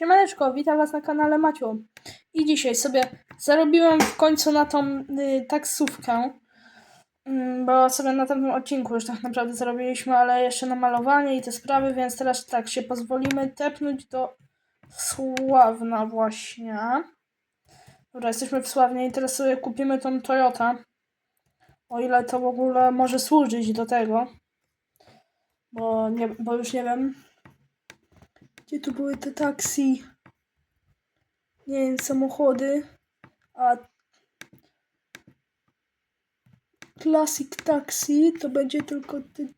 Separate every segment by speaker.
Speaker 1: Siemaneczko, witam was na kanale Maciu. I dzisiaj sobie zarobiłem w końcu na tą y, taksówkę, Mm, bo sobie na tamtym odcinku już tak naprawdę zarobiliśmy, ale jeszcze na malowanie i te sprawy, więc teraz tak się pozwolimy tepnąć do Sławna właśnie. Dobra, jesteśmy w Sławnie i teraz sobie kupimy tą Toyota. O ile to w ogóle może służyć do tego. Bo, nie, bo już nie wiem, gdzie tu były te taksi? Nie wiem, samochody. A Classic Taxi to będzie tylko ty.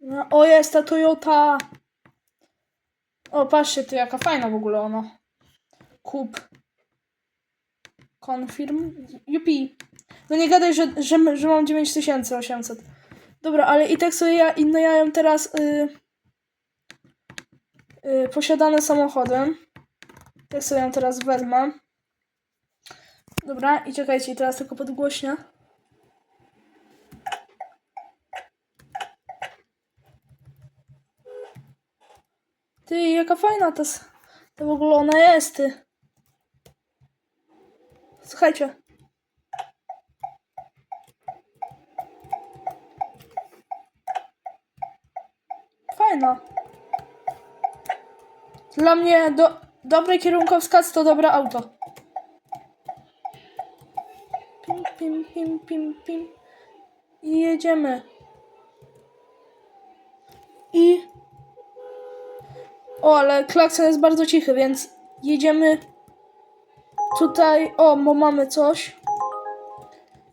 Speaker 1: No, o, jest ta Toyota! O, patrzcie, ty jaka fajna w ogóle ona. Kup. Confirm. Jupi. No nie gadaj, że, że, że mam 9800. Dobra, ale i tak sobie ja, inne ja ją teraz y, y, posiadane samochodem. Tak sobie ją teraz wezmę. Dobra, i czekajcie, teraz tylko podgłośnię. Ty, jaka fajna ta, ta w ogóle ona jest, ty. Słuchajcie. Fajna. Dla mnie do, dobry kierunkowskaz to dobre auto. Pim, pim, pim, pim, pim. I jedziemy. I... O, ale klakson jest bardzo cichy, więc jedziemy tutaj. O, bo mamy coś.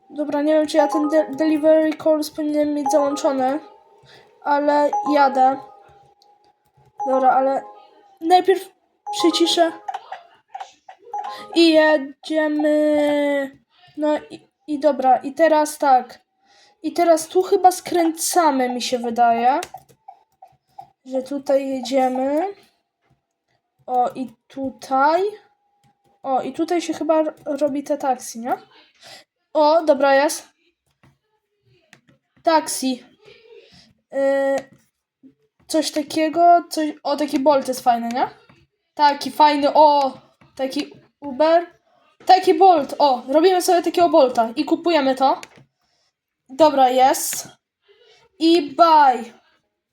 Speaker 1: Dobra, nie wiem, czy ja ten de delivery calls powinienem mieć załączony, ale jadę. Dobra, ale najpierw przyciszę. I jedziemy. No i, i dobra, i teraz tak. I teraz tu chyba skręcamy, mi się wydaje. Że tutaj jedziemy. O, i tutaj. O, i tutaj się chyba robi te taksi, nie? O, dobra jest. Taksi. Yy, coś takiego, coś... O, taki Bolt jest fajny, nie? Taki fajny, o! Taki Uber. Taki Bolt, o! Robimy sobie takiego Bolta i kupujemy to. Dobra, jest. I buy.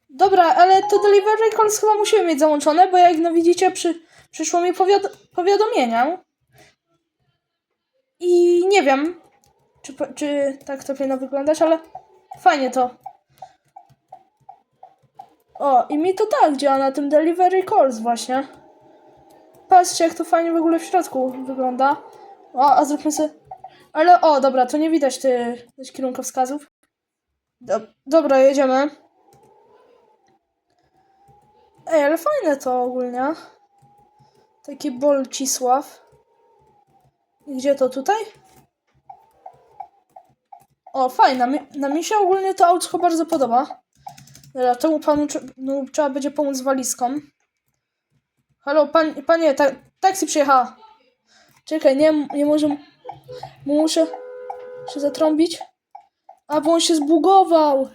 Speaker 1: Dobra, ale to delivery calls chyba musimy mieć załączone, bo jak no widzicie, przy, przyszło mi powiad powiadomienia. I nie wiem, czy, czy tak to powinno wyglądać, ale fajnie to. O, i mi to tak działa na tym delivery calls właśnie. Patrzcie, jak to fajnie w ogóle w środku wygląda. O, a zróbmy sobie... Ale o, dobra, to nie widać ty, tych kierunkowskazów. Dob dobra, jedziemy. Ej, ale fajne to ogólnie. Taki Bolcisław. I Gdzie to tutaj? O, fajna. Mi, na mi się ogólnie to autko bardzo podoba. Dobra, panu no, trzeba będzie pomóc z walizką. Halo, pan, panie, ta, taksi przyjechała. Czekaj, nie, nie może... Muszę się zatrąbić. A, bo on się zbugował.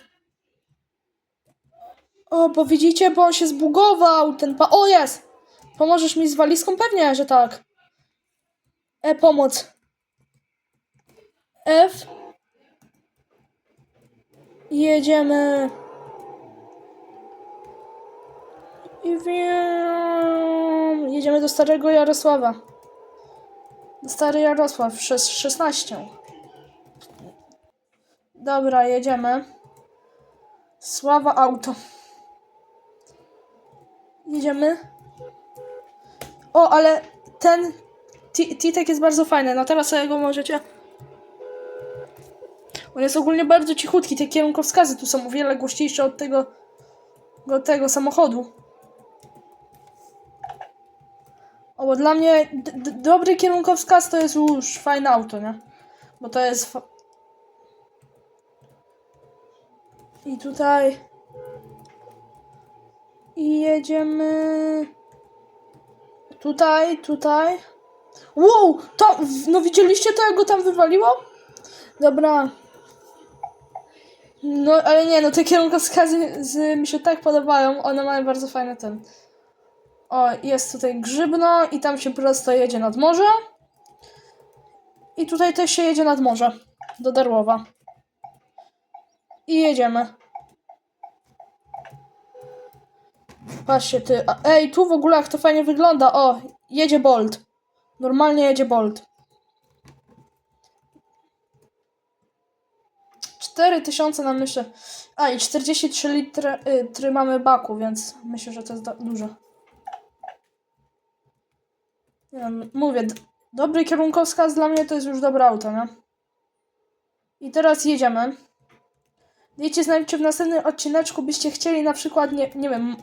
Speaker 1: O, bo widzicie, bo on się zbugował. Ten pa... O, jest! Pomożesz mi z walizką? Pewnie, że tak. E, pomoc. F. Jedziemy. I wiem. Jedziemy do Starego Jarosława. Stary Jarosław, szes- 16. Dobra, jedziemy. Sława auto. Jedziemy. O, ale ten Ti- Titek jest bardzo fajny. No teraz sobie go możecie. On jest ogólnie bardzo cichutki. Te kierunkowskazy tu są o wiele głośniejsze od tego, od tego samochodu. O, bo dla mnie dobry kierunkowskaz to jest już fajne auto, nie? Bo to jest. I tutaj. I jedziemy. Tutaj, tutaj. Wow! To, no widzieliście to, jak go tam wywaliło? Dobra. No, ale nie, no te kierunkowskazy z, mi się tak podobają, one mają bardzo fajny ten. O, jest tutaj Grzybno i tam się prosto jedzie nad morze. I tutaj też się jedzie nad morze, do Darłowa. I jedziemy. Patrzcie ty, a, ej, tu w ogóle jak to fajnie wygląda, o, jedzie Bolt. Normalnie jedzie Bolt. 4000 na myślę. A i 43 litry y, mamy baku, więc myślę, że to jest dużo. Mówię, dobry kierunkowskaz dla mnie to jest już dobre auto, nie? I teraz jedziemy. Dajcie znać, czy w następnym odcineczku byście chcieli na przykład, nie, nie wiem,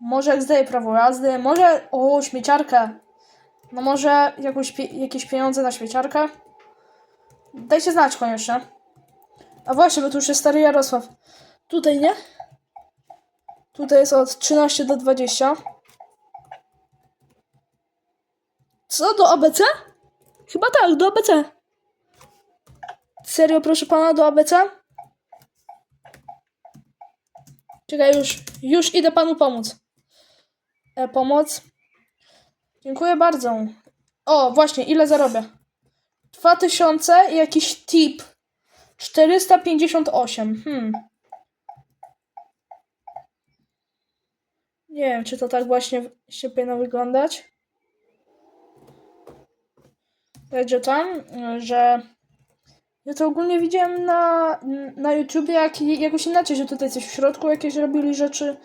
Speaker 1: może jak zdaję prawo jazdy, może, o, śmieciarkę. No może jakąś, jakieś pieniądze na śmieciarkę. Dajcie znać koniecznie. A właśnie, bo tu już jest stary Jarosław. Tutaj nie? Tutaj jest od 13 do 20. Co, do ABC? Chyba tak, do ABC. Serio, proszę pana, do ABC? Czekaj, już, już idę panu pomóc. E, pomoc. Dziękuję bardzo. O, właśnie, ile zarobię? 2000 i jakiś tip. 458. Hmm. Nie wiem, czy to tak właśnie się powinno wyglądać. Także tam, że ja to ogólnie widziałem na, na YouTubie jak, jakoś inaczej, że tutaj coś w środku jakieś robili rzeczy.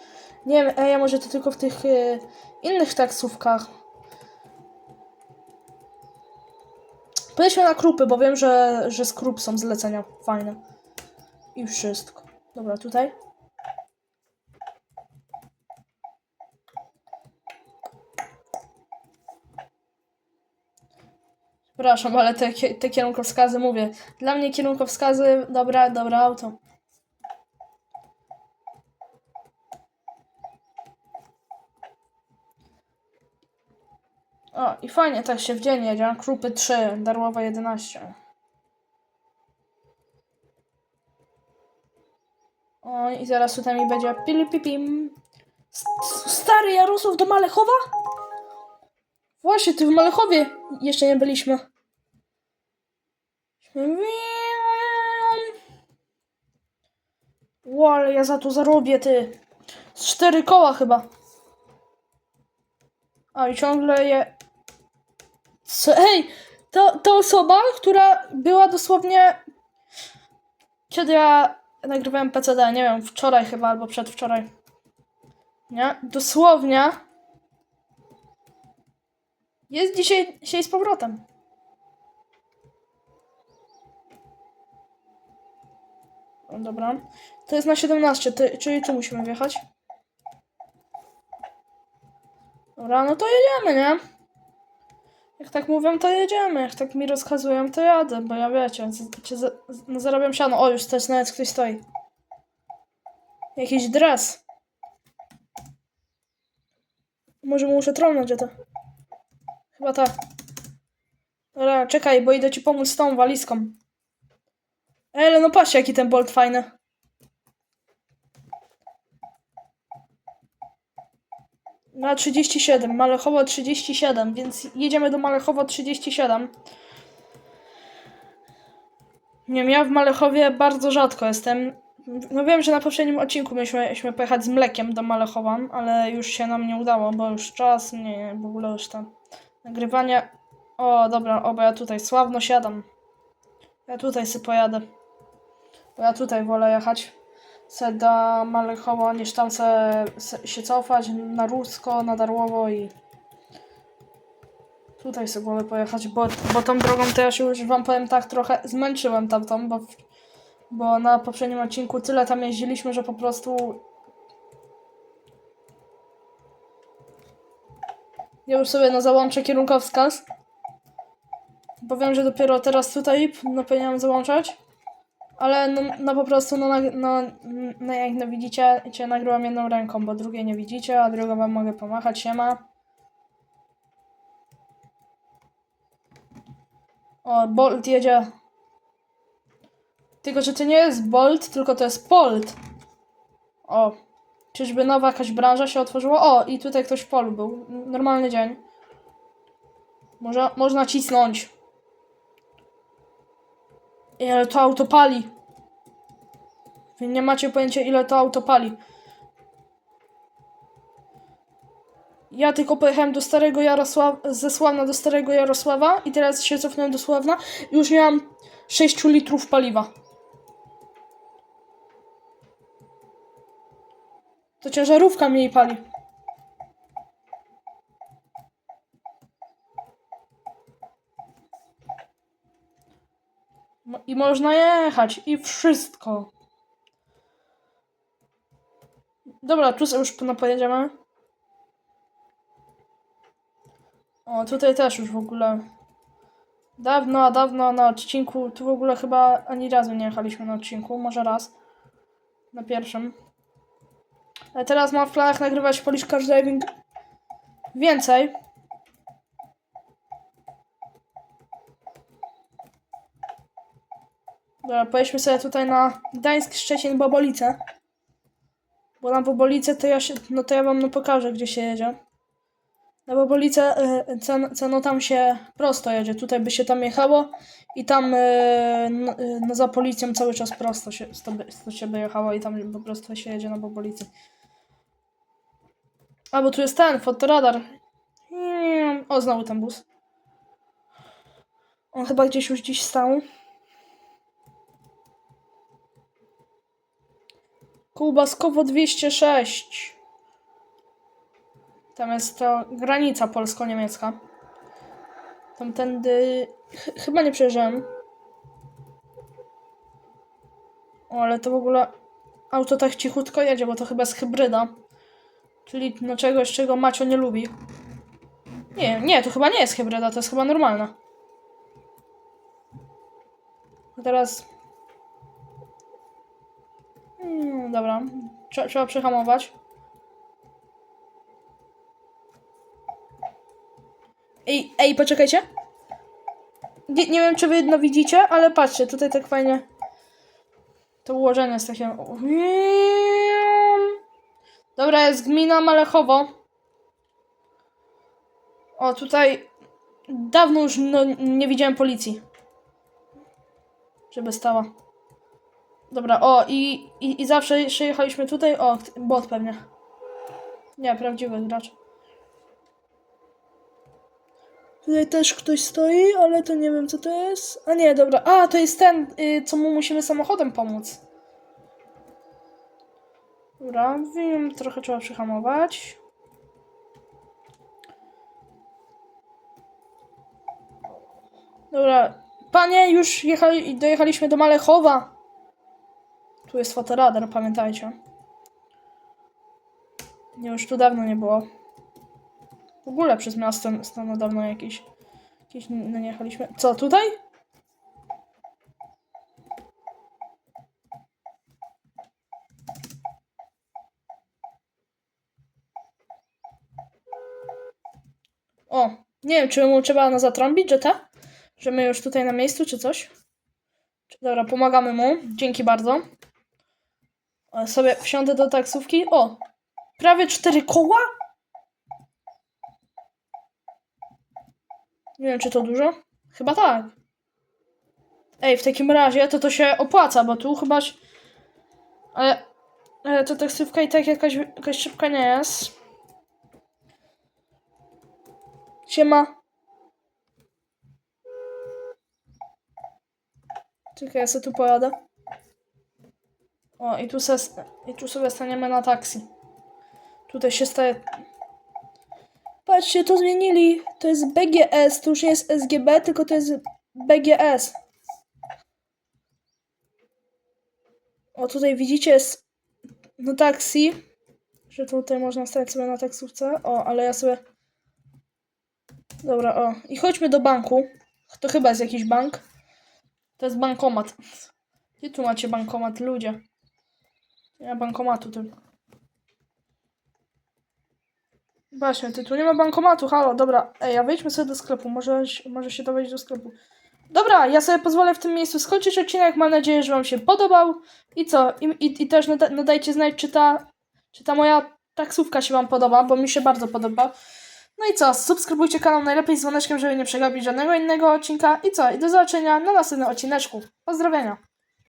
Speaker 1: Nie wiem, ej, a może to tylko w tych e, innych taksówkach. Pojedźmy na krupy, bo wiem, że, że z krup są zlecenia fajne. I wszystko. Dobra, tutaj. Przepraszam, ale te, te kierunkowskazy mówię. Dla mnie kierunkowskazy, dobra, dobra auto. O, i fajnie tak się w dzień jedzie. Krupy 3, Darłowa 11. O, i zaraz tutaj mi będzie pilipipim. Stary Jarosław do Malechowa? Właśnie, ty w Malechowie jeszcze nie byliśmy. Ło, ale ja za to zarobię, ty. Z cztery koła chyba. A i ciągle je... Co? Ej, to, to osoba, która była dosłownie... Kiedy ja nagrywałem PCD, nie wiem, wczoraj chyba, albo przedwczoraj. Nie? Dosłownie. Jest dzisiaj, dzisiaj z powrotem. Dobra. To jest na 17, ty, czyli tu musimy wjechać. Dobra, no to jedziemy, nie? Jak tak mówią, to jedziemy. Jak tak mi rozkazują, to jadę, bo ja wiecie, z, za, z, no zarabiam siano. O, już też nawet ktoś stoi. Jakiś dres. Może mu muszę trolnąć, to. Chyba tak. Dobra, czekaj, bo idę ci pomóc z tą walizką. Ale no patrz, jaki ten bolt fajny. Na 37, Malechowo 37, więc jedziemy do Malechowo 37. Nie wiem, ja w Malechowie bardzo rzadko jestem. No wiem, że na poprzednim odcinku mieliśmy, pojechać z mlekiem do Malechowa, ale już się nam nie udało, bo już czas, nie, w ogóle już tam nagrywanie. O, dobra, o, bo ja tutaj sławno siadam. Ja tutaj sobie pojadę. Bo ja tutaj wolę jechać se do Malechowa, niż tam se, se się cofać na Rusko, na Darłowo i tutaj sobie wolę pojechać, bo, bo tą drogą to ja się już wam powiem tak trochę zmęczyłem tamtą, bo, bo na poprzednim odcinku tyle tam jeździliśmy, że po prostu ja już sobie na załączę kierunkowskaz. Bo wiem, że dopiero teraz tutaj no, powinienem załączać. Ale no, no po prostu, no, no, no jak no widzicie, cię nagrywam jedną ręką, bo drugiej nie widzicie, a drugą wam mogę pomachać, siema. O, Bolt jedzie. Tylko, że to nie jest Bolt, tylko to jest Bolt. O. Czyżby nowa jakaś branża się otworzyła? O, i tutaj ktoś w polu był. Normalny dzień. Może, można cisnąć. Ej, ale to auto pali. Wy nie macie pojęcia, ile to auto pali. Ja tylko pojechałem do Starego Jarosława, ze Sławna do Starego Jarosława i teraz się cofnąłem do Sławna i już nie mam 6 litrów paliwa. To ciężarówka mniej pali. I można jechać i wszystko. Dobra, tu sobie już pojedziemy. O, tutaj też już w ogóle. Dawno, dawno na odcinku. Tu w ogóle chyba ani razu nie jechaliśmy na odcinku. Może raz. Na pierwszym. Ale teraz mam w planach nagrywać Polish Car Driving więcej. Dobra, pojedźmy sobie tutaj na Gdańsk, Szczecin, Bobolice. Bo na Bobolice to ja się, no to ja wam no pokażę, gdzie się jedzie. Na Bobolice, y, co, no tam się prosto jedzie. Tutaj by się tam jechało i tam y, no, no za policją cały czas prosto się, to, by, się by jechało i tam po prostu się jedzie na Bobolicy. A, bo tu jest ten, fotoradar. Mm, O, znowu ten bus. On chyba gdzieś już dziś stał. Kołbaskowo 206. Tam jest to granica polsko-niemiecka. Tamtędy... ch- chyba nie przejeżdżałem. O, ale to w ogóle... Auto tak cichutko jedzie, bo to chyba jest hybryda. Czyli no czegoś, czego Macio nie lubi. Nie, nie, to chyba nie jest hybryda, to jest chyba normalna. A teraz... Hmm, dobra, Trze- trzeba przyhamować. Ej, ej, poczekajcie. Nie, nie wiem, czy wy jedno widzicie, ale patrzcie, tutaj tak fajnie. To ułożenie jest takie. Dobra, jest gmina Malechowo. O, tutaj dawno już no, nie widziałem policji. Żeby stała. Dobra, o, i, i, i zawsze jechaliśmy tutaj. O, bot pewnie. Nie, prawdziwy gracz. Tutaj też ktoś stoi, ale to nie wiem co to jest. A nie, dobra. A, to jest ten, y, co mu musimy samochodem pomóc. Dobra, wiem, trochę trzeba przyhamować. Dobra, panie, już jechali, dojechaliśmy do Malechowa. Tu jest fotoradar, pamiętajcie. Już tu dawno nie było. W ogóle przez miasto stanął dawno. Jakieś no nie jechaliśmy. Co, tutaj? O, nie wiem, czy mu trzeba no zatrąbić, że te? Że my już tutaj na miejscu, czy coś? Dobra, pomagamy mu. Dzięki bardzo. Sobie wsiądę do taksówki. O! Prawie cztery koła? Nie wiem, czy to dużo? Chyba tak. Ej, w takim razie to to się opłaca, bo tu chyba... Ale, ale to taksówka i tak jakaś, jakaś szybka nie jest. Siema. Czekaj, ja sobie tu pojadę. O, i tu, se, i tu sobie staniemy na taksi. Tutaj się staje... Patrzcie, to zmienili. To jest BGS, to już nie jest SGB, tylko to jest BGS. O, tutaj widzicie jest no taksi, że tutaj można stać sobie na taksówce. O, ale ja sobie... Dobra, o. I chodźmy do banku. To chyba jest jakiś bank. To jest bankomat. Gdzie tu macie bankomat, ludzie? Ja bankomatu tylko. Właśnie, ty tu nie ma bankomatu, halo, dobra. Ej, a wejdźmy sobie do sklepu, może, może się wejść do sklepu. Dobra, ja sobie pozwolę w tym miejscu skończyć odcinek. Mam nadzieję, że Wam się podobał. I co? I, i, i też nada, nadajcie znać, czy ta, czy ta moja taksówka się Wam podoba, bo mi się bardzo podoba. No i co? Subskrybujcie kanał najlepiej z dzwoneczkiem, żeby nie przegapić żadnego innego odcinka. I co? I do zobaczenia na następnym odcineczku. Pozdrowienia.